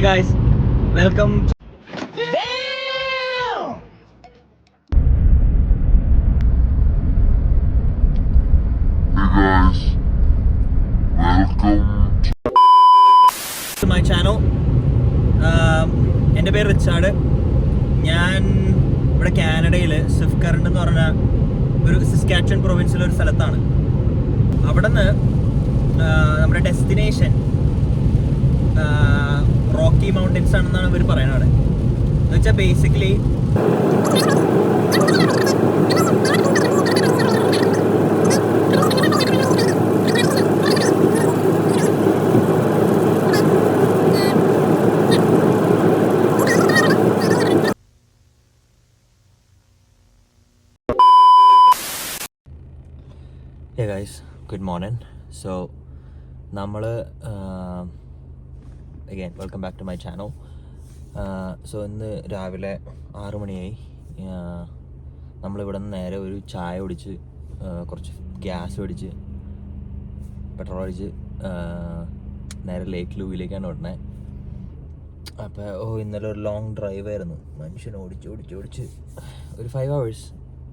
Hey guys, welcome. Hey guys, welcome to my channel. Um, എന്റെ പേര് Richard ഞാൻ ഇവിടെ കാനഡയിൽ സ്വിഫ്റ്റ് കറണ്ട് എന്ന് പറഞ്ഞ ഒരു സിസ്കാച്ചൻ പ്രൊവിൻസിലെ ഒരു സ്ഥലത്താണ് അവിടെ നിന്ന് നമ്മുടെ ഡെസ്റ്റിനേഷൻ റോക്കി മൗണ്ടൻസ് ആണെന്നാണ് ഇവർ പറയുന്നത് എന്ന് വെച്ചാൽ basically guys good morning so നമ്മൾ again welcome back to my channel so ഇന്ന് രാവിലെ ആറു മണിയായി. നമ്മളിവിടെ നിന്ന് നേരെ ഒരു ചായ ഓടിച്ച് uh, കുറച്ച് ഗ്യാസ് ഓടിച്ച് പെട്രോൾ അടിച്ച് uh, നേരെ ലേക്ക് ലൂവിലേക്കാണ് ഓടണേ അപ്പോൾ ഓ ഇന്നലെ ഒരു ലോങ് ഡ്രൈവായിരുന്നു മനുഷ്യൻ ഓടിച്ച് ഓടിച്ച് ഓടിച്ച്. ഒരു ഫൈവ് അവേഴ്സ്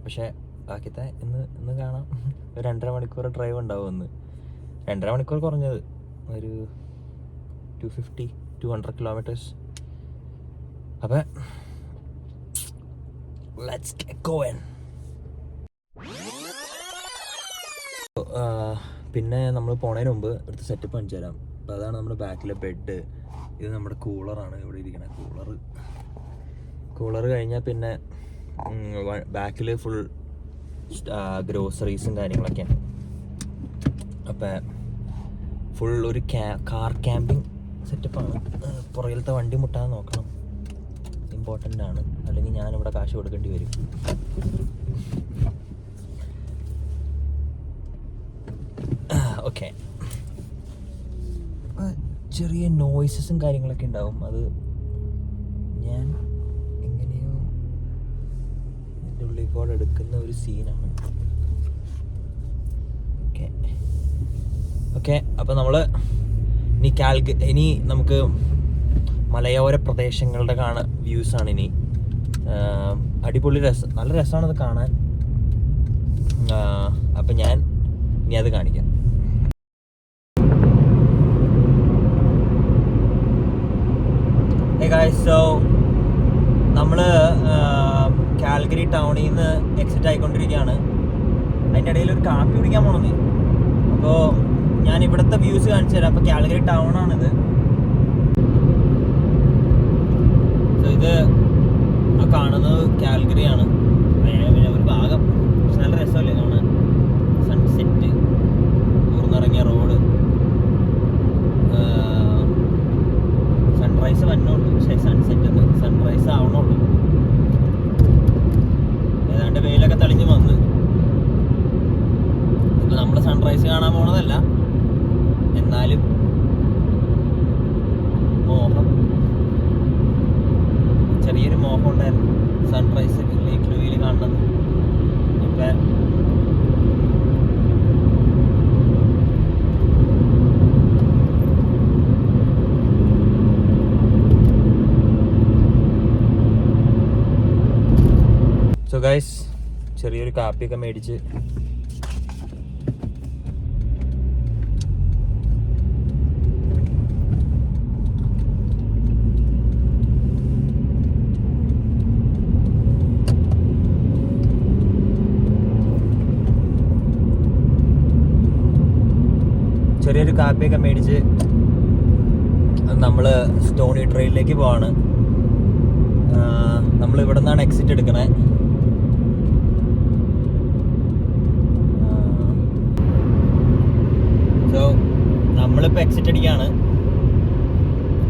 പക്ഷേ ബാക്കിത്തെ ഇന്ന് ഇന്ന് കാണാം. ഒരു രണ്ടര മണിക്കൂർ ഡ്രൈവ് ഉണ്ടാവും ഇന്ന്. രണ്ടര മണിക്കൂർ കുറഞ്ഞത്. ഒരു two fifty two hundred kilometres അപ്പം ലെറ്റ്സ് ഗോയൻ പിന്നെ നമ്മൾ പോണതിന് മുമ്പ് ഇവിടുത്തെ സെറ്റപ്പ് കാണിച്ചു തരാം. അപ്പോൾ അതാണ് നമ്മുടെ ബാക്കിലെ ബെഡ് ഇത് നമ്മുടെ കൂളറാണ് ഇവിടെ ഇരിക്കുന്നത് കൂളർ കൂളർ കഴിഞ്ഞാൽ പിന്നെ ബാക്കിൽ ഫുൾ ഗ്രോസറീസും കാര്യങ്ങളൊക്കെയാണ്. അപ്പം ഫുൾ ഒരു കാർ ക്യാമ്പിംഗ് സെറ്റപ്പാണ് പുറകിലത്തെ വണ്ടി മുട്ടാതെ നോക്കണം. ഇമ്പോർട്ടന്റ് ആണ്. അല്ലെങ്കിൽ ഞാനിവിടെ കാശ് കൊടുക്കേണ്ടി വരും. ഓക്കെ ചെറിയ നോയ്സസും കാര്യങ്ങളൊക്കെ ഉണ്ടാവും. അത് ഞാൻ എങ്ങനെയോ എന്റെ ഉള്ളിൽ കൂടെ എടുക്കുന്ന ഒരു സീനാണ് ഓക്കെ ഓക്കെ അപ്പോൾ നമ്മൾ ഇനി കാൽക്ക് ഇനി നമുക്ക് മലയോര പ്രദേശങ്ങളുടെ കാണ വ്യൂസാണ് ഇനി. അടിപൊളി രസം നല്ല രസമാണത് കാണാൻ. അപ്പം ഞാൻ ഇനി അത് കാണിക്കാം. സോ നമ്മൾ കാൽഗരി ടൗണിൽ നിന്ന് എക്സിറ്റ് ആയിക്കൊണ്ടിരിക്കുകയാണ് അതിന്റെ ഇടയിൽ ഒരു കാപ്പി കുടിക്കാൻ പോണെന്ന്. അപ്പോൾ ഞാൻ ഇവിടുത്തെ വ്യൂസ് കാണിച്ചു തരാം. അപ്പോൾ കാൽഗറി ടൗൺ ആണിത്. സോ ഇത് കാണുന്നത് കാൽഗറിയാണ് പിന്നെ ഒരു ഭാഗം പക്ഷെ നല്ല രസമല്ലേ കാണാൻ സൺസെറ്റ് ഊർന്നിറങ്ങിയ റോഡ് സൺറൈസ് വന്നോളൂ പക്ഷേ സൺസെറ്റ് സൺറൈസ് ആവണുള്ളൂ ഏതാണ്ട് വെയിലൊക്കെ തെളിഞ്ഞ് വന്ന് ഇപ്പൊ നമ്മൾ സൺറൈസ് കാണാൻ പോണതല്ല എന്നാലും. മോഹം. ചെറിയൊരു മോഹം ഉണ്ടായിരുന്നു. സൺറൈസ് ലേക്ക് ലൂയിൽ കാണുന്നത്. ഇപ്പം സോ ചെറിയൊരു കാപ്പിയൊക്കെ മേടിച്ച് ചെറിയൊരു കാപ്പിയൊക്കെ മേടിച്ച് നമ്മൾ സ്റ്റോണി ട്രെയിനിലേക്ക് പോവാണ്. നമ്മൾ ഇവിടെ നിന്നാണ് എക്സിറ്റ് എടുക്കണേ. സോ നമ്മളിപ്പോൾ എക്സിറ്റ് അടിക്കുകയാണ്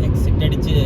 എക്സിറ്റ് അടിച്ച്